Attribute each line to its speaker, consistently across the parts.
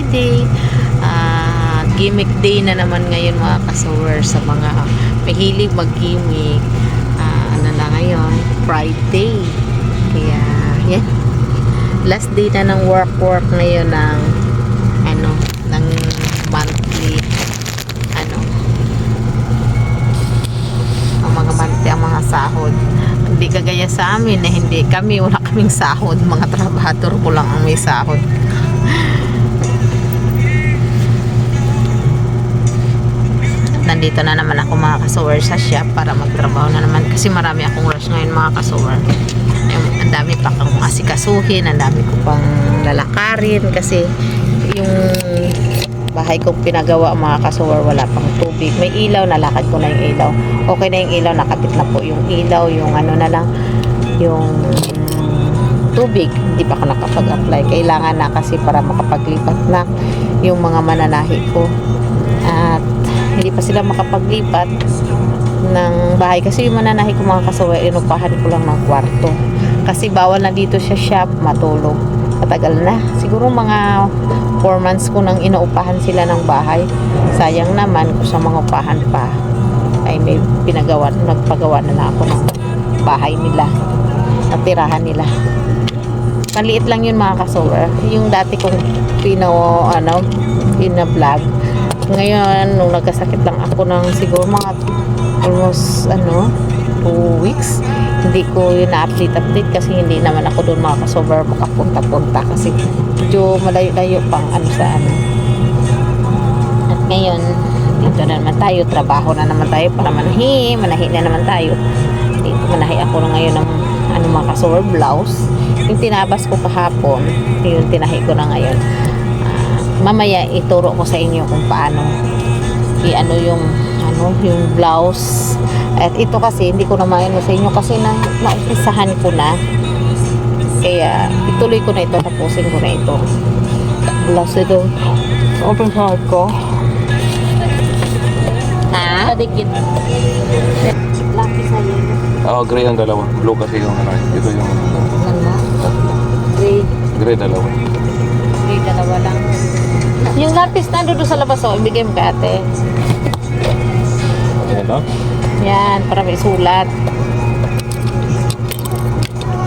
Speaker 1: Friday. Ah, gimmick day na naman ngayon mga kasower sa mga mahilig mag-gimmick. Ah, ano na ngayon? Friday. Kaya, yan. Last day na ng work-work ngayon ng ano, ng monthly ano, ang mga monthly, ang mga sahod. Hindi kagaya sa amin na hindi kami, wala kaming sahod. Mga trabahador ko lang ang may sahod. Nandito na naman ako mga kasuwer sa shop para magtrabaho na naman kasi marami akong rush ngayon mga kasuwer. Ang dami pa kang asikasuhin, ang dami ko pang lalakarin kasi yung bahay kong pinagawa mga kasuwer wala pang tubig. May ilaw, nalakad ko na yung ilaw. Okay na yung ilaw, nakapit na po yung ilaw, yung ano na lang, yung tubig. Hindi pa ako nakapag-apply. Kailangan na kasi para makapaglipat na yung mga mananahi ko. Pa sila makapaglipat ng bahay. Kasi yung mananahi ko mga kasuwer, inupahan ko lang ng kwarto. Kasi bawal na dito sa shop matulog. Matagal na. Siguro mga 4 months ko nang inuupahan sila ng bahay. Sayang naman kung sa mga upahan pa ay may pinagawa, nagpagawa na lang ako ng bahay nila. Natirahan nila. Maliit lang yun mga kasower. Yung dati kong pino, ano, pina-vlog. Ngayon, nung nagkasakit lang ako ng siguro mga almost, ano, 2 weeks. Hindi ko yun na-update-update kasi hindi naman ako doon mga kasover makapunta-punta kasi medyo malayo-layo pang ano sa ano. At ngayon, dito na naman tayo, trabaho na naman tayo para manahi, manahi na naman tayo. Dito manahi ako na ngayon ng ano mga kasover blouse. Yung tinabas ko kahapon, yung tinahi ko na ngayon. Mamaya ituro ko sa inyo kung paano i-ano yung ano yung blouse at ito kasi hindi ko na maano sa inyo kasi na naumpisahan ko na kaya ituloy ko na ito tapusin ko na ito blouse ito open heart ko ha? Padikit Lucky sa'yo
Speaker 2: Oo, gray ang dalawa. Blue kasi yung ano. Ito yung
Speaker 1: Gray
Speaker 2: gray dalawa.
Speaker 1: Lapis na doon sa labas oh ibigay mo kay ate
Speaker 2: Ito?
Speaker 1: yan para may sulat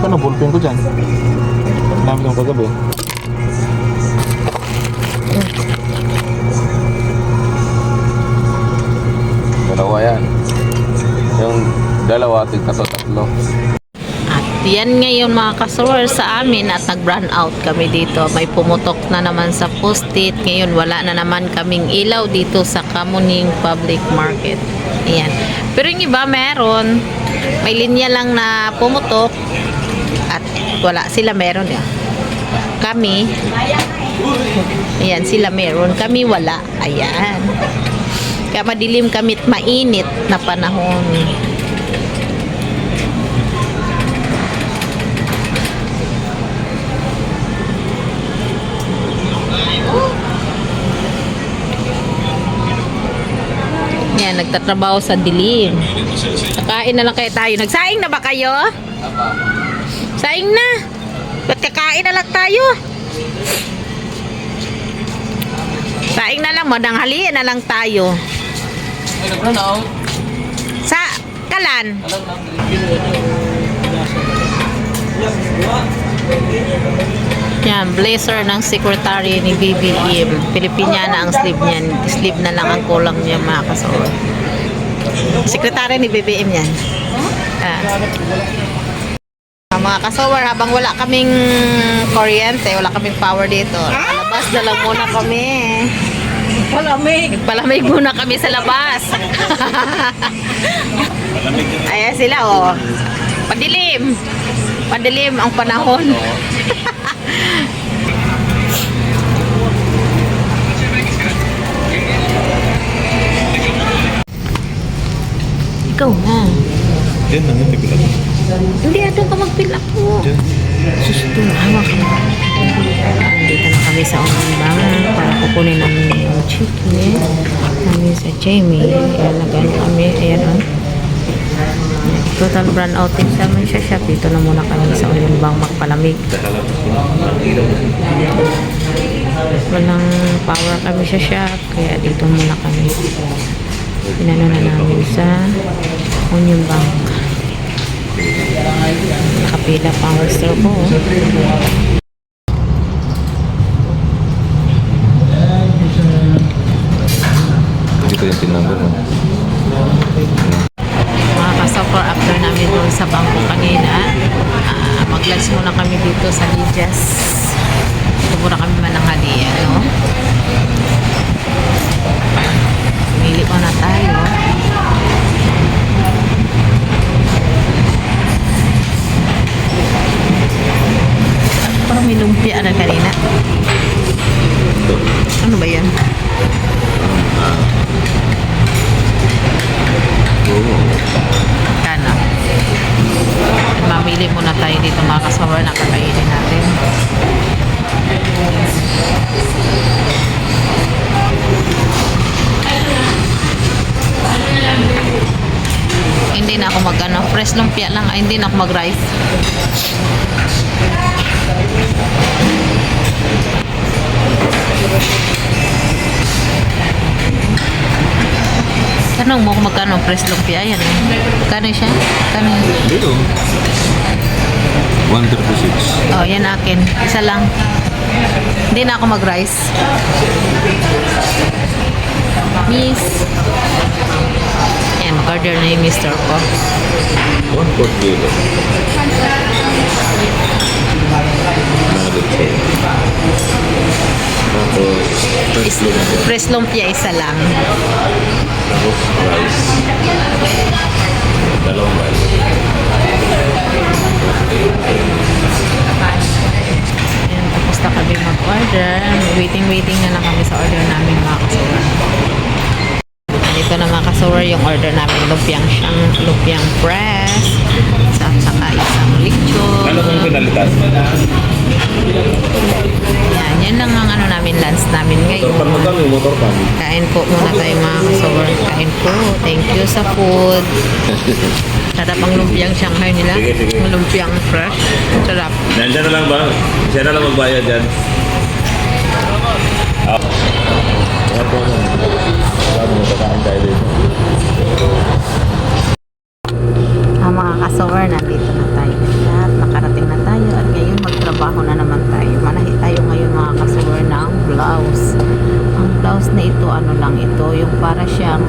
Speaker 2: Ano, ballpen ko dyan. Namin yung kagabi. Dalawa yan. Yung dalawa, tig tatlo tatlo.
Speaker 1: At yan ngayon mga kasawar sa amin at nag-run out kami dito. May pumutok na naman sa post-it. Ngayon wala na naman kaming ilaw dito sa Kamuning Public Market. Ayan. Pero yung iba meron. May linya lang na pumutok at wala sila meron eh. Kami Ayan, sila meron. Kami wala. Ayan. Kaya madilim kami at mainit na panahon. Yan, nagtatrabaho sa dilim. Kakain na lang kayo tayo. Nagsaing na ba kayo? Saing na. Ba't kakain na lang tayo? Saing na lang, madanghalian na lang tayo. Sa kalan. Yan, blazer ng secretary ni BBM. Pilipiniana ang sleeve niyan. Sleeve na lang ang kulang niya mga kasawar. Secretary ni BBM yan. Ah. Ah, mga kasawar, habang wala kaming kuryente, wala kaming power dito. Labas na lang muna kami. Palamig. Palamig muna kami sa labas. Ayan sila, oh. Padilim. Padilim ang panahon. Ikaw na.
Speaker 2: Yan, ano, tigla.
Speaker 1: Hindi, doon ka mag-fill up po. Susto na, hawak ka na. Nandito na kami sa unang bangan para kukunin namin yung chicken namin sa Jamie. Ayan, nagano kami. Ayan, oh. Total brand outing sa amin siya shop. Dito na muna kami sa Ulimbang magpalamig. Walang power kami sa shop. Kaya dito muna kami. Pinano na namin sa Union Bank. Nakapila power store ko. oh.
Speaker 2: Dito yung tinanggal mo.
Speaker 1: Kasopor after namin doon sa bangko kanina ah, mag-lunch muna kami dito sa Lidias ito muna kami mananghali ano pumili ko na tayo parang may lumpia na kanina ano ba yan?
Speaker 2: Oo.
Speaker 1: Kana. Mamili muna tayo dito mga kasawar na kakainin natin. Hindi na ako mag ano, fresh lumpia lang, hindi na ako mag rice. Tanong mo kung magkano ang fresh lumpia yan eh. Kano siya? Kano?
Speaker 2: Dito. 136.
Speaker 1: Oh, yan akin. Isa lang. Hindi na ako mag-rice. Miss. Ayan, mag-order na yung mister ko.
Speaker 2: 1 fourth kilo. Tapos, first lumpia.
Speaker 1: fresh lumpia, isa lang.
Speaker 2: Tapos, rice. Dalawang rice.
Speaker 1: Ayan, tapos na kami mag-order. Waiting-waiting na lang kami sa order namin mga kasura. Ito na mga kasura yung order namin. Lumpiang siyang, lumpiang press. At saka isang lechon.
Speaker 2: Ano kung pinalitan?
Speaker 1: Yan, yan lang ang ano namin, lunch namin ngayon.
Speaker 2: Motor pan kami, motor pan.
Speaker 1: Kain po muna tayo mga kasawar. Kain po. Thank you sa food. Sarap ang lumpiang Shanghai nila.
Speaker 2: Sige, sige.
Speaker 1: Ang lumpiang fresh. Sarap.
Speaker 2: Nandiyan na lang ba? Siya na lang magbayad dyan. Ah. Mo, kakain tayo dito.
Speaker 1: Ang mga kasawar, nandito na tayo. At nakarating na tayo. At ngayon magtrabaho na naman tayo. Manahi tayo ngayon mga kasawar ng blouse. Ang blouse na ito, ano lang ito. Yung para siyang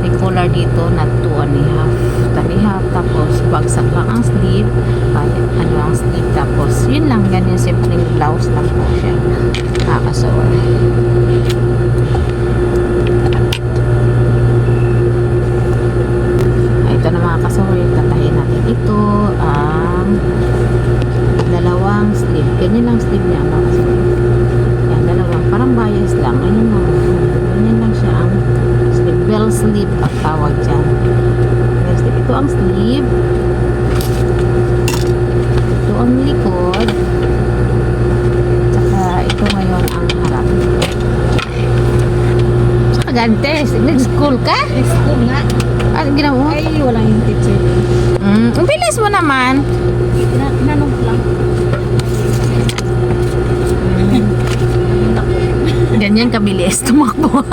Speaker 1: may collar dito na 2 and a half. Tanihap. Tapos bagsak lang ang sleeve. Ay, ano ang sleeve. Tapos yun lang. Ganyan simpleng blouse lang po siya. Mga kasawar. Ito na mga kasoy, tatahin natin ito ang dalawang sleeve. Ganyan lang sleeve niya mga kasoy. Yan, dalawang. Parang bias lang. Ganyan lang. Ganyan lang siya ang sleeve. Bell sleeve ang tawag dyan. Bell sleeve. Ito ang sleeve. Ito ang likod. Tsaka ito ngayon ang harap. Saka gantes. Nag-school ka?
Speaker 3: School nga.
Speaker 1: Ano ginawa mo?
Speaker 3: Ay, walang yung teacher.
Speaker 1: Mm, ang bilis mo naman.
Speaker 3: Na, nanong lang.
Speaker 1: Ganyan kabilis tumakbo.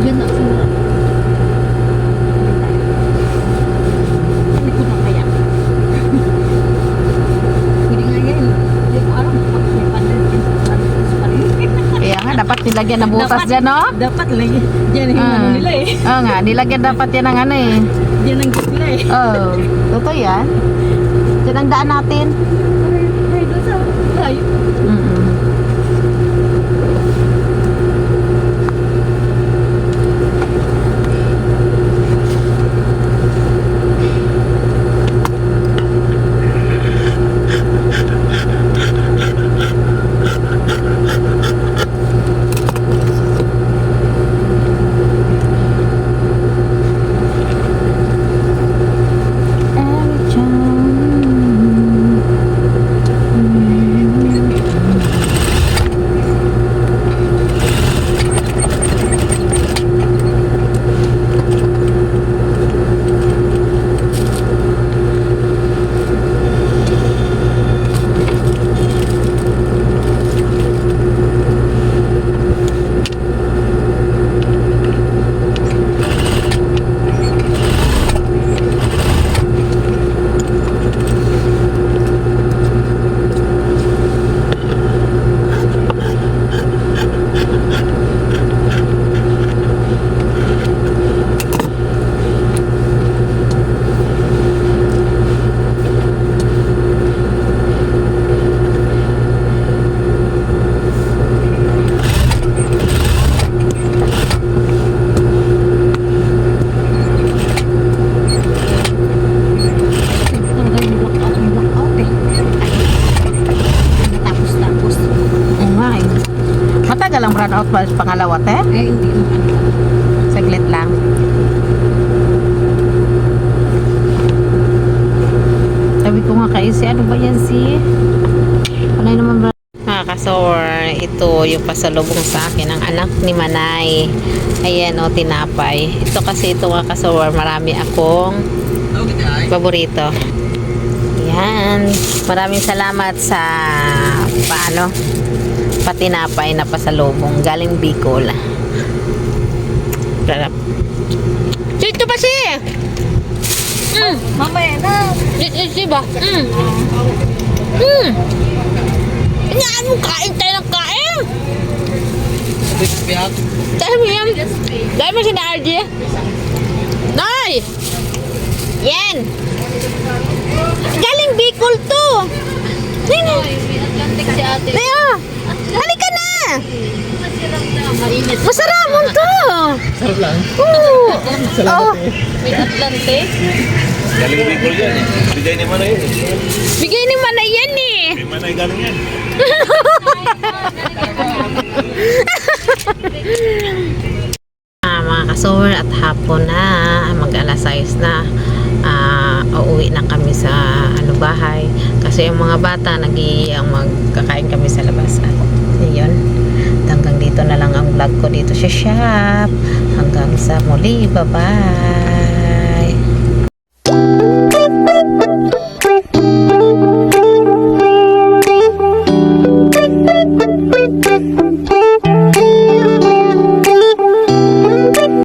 Speaker 3: Yun na simula. Hindi ko na kaya. Hindi nga yan. Hindi ko alam kung may pandan yan sa pandan pa rin.
Speaker 1: Kaya nga, dapat nilagyan ng butas
Speaker 3: Dapat-
Speaker 1: dyan, no?
Speaker 3: Dapat lagi. Diyan yung
Speaker 1: Ah.
Speaker 3: ano nila eh.
Speaker 1: Oo nga, nilagyan dapat yan ng ano eh.
Speaker 3: Diyan ang git nila eh.
Speaker 1: Oh, totoo yan. Yan ang daan natin.
Speaker 3: Ay, ay, doon sa layo.
Speaker 1: Mm-mm. Every time Matagal ang brown out ba sa pangalawa, te?
Speaker 3: Eh, hindi naman.
Speaker 1: Saglit lang. Sabi ko nga kay si ano ba yan si? Panay naman ba? Mga kasor, ito yung pasalubong sa akin ng anak ni Manay. Ayan o, tinapay. Ito kasi ito mga kasor, marami akong paborito. Yan. Maraming salamat sa paano patinapay na pasalubong galing Bicol. Sarap. Dito ba si? Mm.
Speaker 3: Mamaya na.
Speaker 1: Di ba? Mm. Mm. Ingaan mo kain tayo ng kain. Tayo mo yan. Dahil mo si RJ. Nay! Yan! Galing Bicol to!
Speaker 3: Si ate.
Speaker 1: Naya! Halika na!
Speaker 3: Mainit.
Speaker 1: Masarap mo to! Sarap lang. Oo! Oh,
Speaker 3: May Atlantic.
Speaker 2: Galing Bicol yan. Bigay ni Manay
Speaker 1: bigay ni Manay eh!
Speaker 2: Kay Manay galing yan.
Speaker 1: Ah, mga kasower at hapon na. Mag alas 6 na. Ah, uuwi na kami sa ano bahay. Kasi yung mga bata nagiyang magkakain kami sa labas. At yun hanggang dito na lang ang vlog ko dito sa shop. Hanggang sa muli. Bye bye